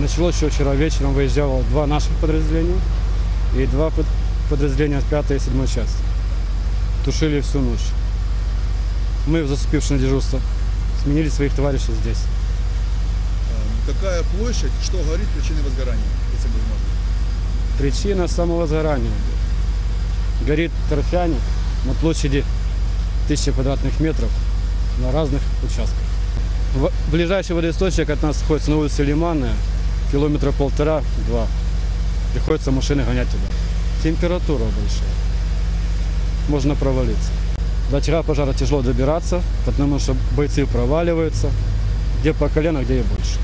Началось еще вчера вечером, выезжало два наших подразделения и два под- подразделения 5 и 7 части. Тушили всю ночь. Мы, заступившие на дежурство, сменили своих товарищей здесь. Э, Какая площадь, что горит причиной возгорания, если возможно? Причина самовозгорания. Горит торфяник на площади 1000 квадратных метров на разных участках. Ближайший водоисточник от нас находится на улице Лиманная, километра полтора-два. Приходится машины гонять туда. Температура большая. Можно провалиться. До очага пожара тяжело добираться, потому что бойцы проваливаются. Где по колено, где и больше.